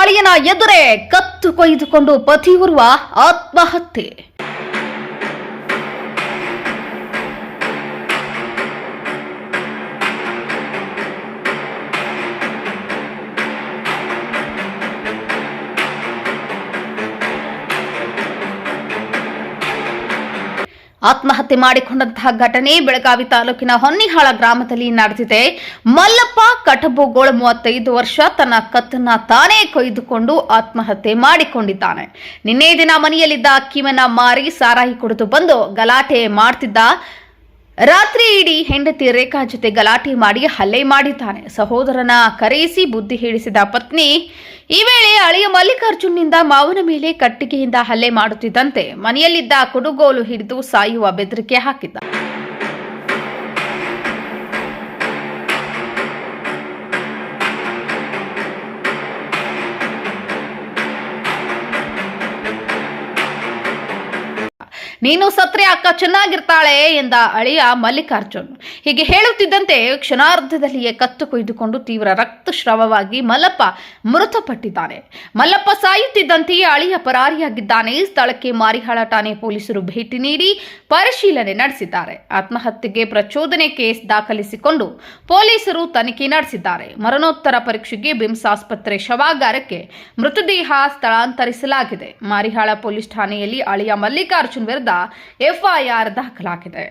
ಅಳಿಯನ ಎದುರೇ ಕತ್ತು ಕೊಯ್ದುಕೊಂಡು ಪತಿಯುರುವ ಆತ್ಮಹತ್ಯೆ. ಆತ್ಮಹತ್ಯೆ ಮಾಡಿಕೊಂಡಂತಹ ಘಟನೆ ಬೆಳಗಾವಿ ತಾಲೂಕಿನ ಹೊನ್ನಿಹಾಳ ಗ್ರಾಮದಲ್ಲಿ ನಡೆದಿದೆ. ಮಲ್ಲಪ್ಪ ಕಟಬುಗೋಳ ಮೂವತ್ತೈದು ವರ್ಷ ತನ್ನ ಕತ್ತನ್ನ ತಾನೇ ಕೊಯ್ದುಕೊಂಡು ಆತ್ಮಹತ್ಯೆ ಮಾಡಿಕೊಂಡಿದ್ದಾನೆ. ನಿನ್ನೆ ದಿನ ಮನೆಯಲ್ಲಿದ್ದ ಅಕ್ಕಿವನ್ನ ಮಾರಿ ಸಾರಾಯಿ ಕುಡಿದು ಬಂದು ಗಲಾಟೆ ಮಾಡ್ತಿದ್ದ ರಾತ್ರಿ ಇಡೀ ಹೆಂಡತಿ ರೇಖಾ ಜೊತೆ ಗಲಾಟೆ ಮಾಡಿ ಹಲ್ಲೆ ಮಾಡಿದ್ದಾನೆ. ಸಹೋದರನ ಕರೆಯಿಸಿ ಬುದ್ಧಿ ಹೇಳಿಸಿದ ಪತ್ನಿ, ಈ ವೇಳೆ ಅಳಿಯ ಮಲ್ಲಿಕಾರ್ಜುನ್ನಿಂದ ಮಾವನ ಮೇಲೆ ಕಟ್ಟಿಗೆಯಿಂದ ಹಲ್ಲೆ ಮಾಡುತ್ತಿದ್ದಂತೆ ಮನೆಯಲ್ಲಿದ್ದ ಕುಡುಗೋಲು ಹಿಡಿದು ಸಾಯುವ ಬೆದರಿಕೆ ಹಾಕಿದ್ದ. ನೀನು ಸತ್ರೆ ಅಕ್ಕ ಚೆನ್ನಾಗಿರ್ತಾಳೆ ಎಂದ ಅಳಿಯ ಮಲ್ಲಿಕಾರ್ಜುನ್. ಹೀಗೆ ಹೇಳುತ್ತಿದ್ದಂತೆ ಕ್ಷಣಾರ್ಧದಲ್ಲಿಯೇ ಕತ್ತು ಕೊಯ್ದುಕೊಂಡು ತೀವ್ರ ರಕ್ತಸ್ರಾವವಾಗಿ ಮಲ್ಲಪ್ಪ ಮೃತಪಟ್ಟಿದ್ದಾನೆ. ಮಲ್ಲಪ್ಪ ಸಾಯುತ್ತಿದ್ದಂತೆಯೇ ಅಳಿಯ ಪರಾರಿಯಾಗಿದ್ದಾನೆ. ಸ್ಥಳಕ್ಕೆ ಮಾರಿಹಾಳ ಠಾಣೆ ಪೊಲೀಸರು ಭೇಟಿ ನೀಡಿ ಪರಿಶೀಲನೆ ನಡೆಸಿದ್ದಾರೆ. ಆತ್ಮಹತ್ಯೆಗೆ ಪ್ರಚೋದನೆ ಕೇಸ್ ದಾಖಲಿಸಿಕೊಂಡು ಪೊಲೀಸರು ತನಿಖೆ ನಡೆಸಿದ್ದಾರೆ. ಮರಣೋತ್ತರ ಪರೀಕ್ಷೆಗೆ ಬಿಮ್ಸ್ ಆಸ್ಪತ್ರೆ ಶವಾಗಾರಕ್ಕೆ ಮೃತದೇಹ ಸ್ಥಳಾಂತರಿಸಲಾಗಿದೆ. ಮಾರಿಹಾಳ ಪೊಲೀಸ್ ಠಾಣೆಯಲ್ಲಿ ಅಳಿಯ ಮಲ್ಲಿಕಾರ್ಜುನ್ ವಿರುದ್ಧ ಎಫ್ಐಆರ್ ದಾಖಲಾಗಿದೆ.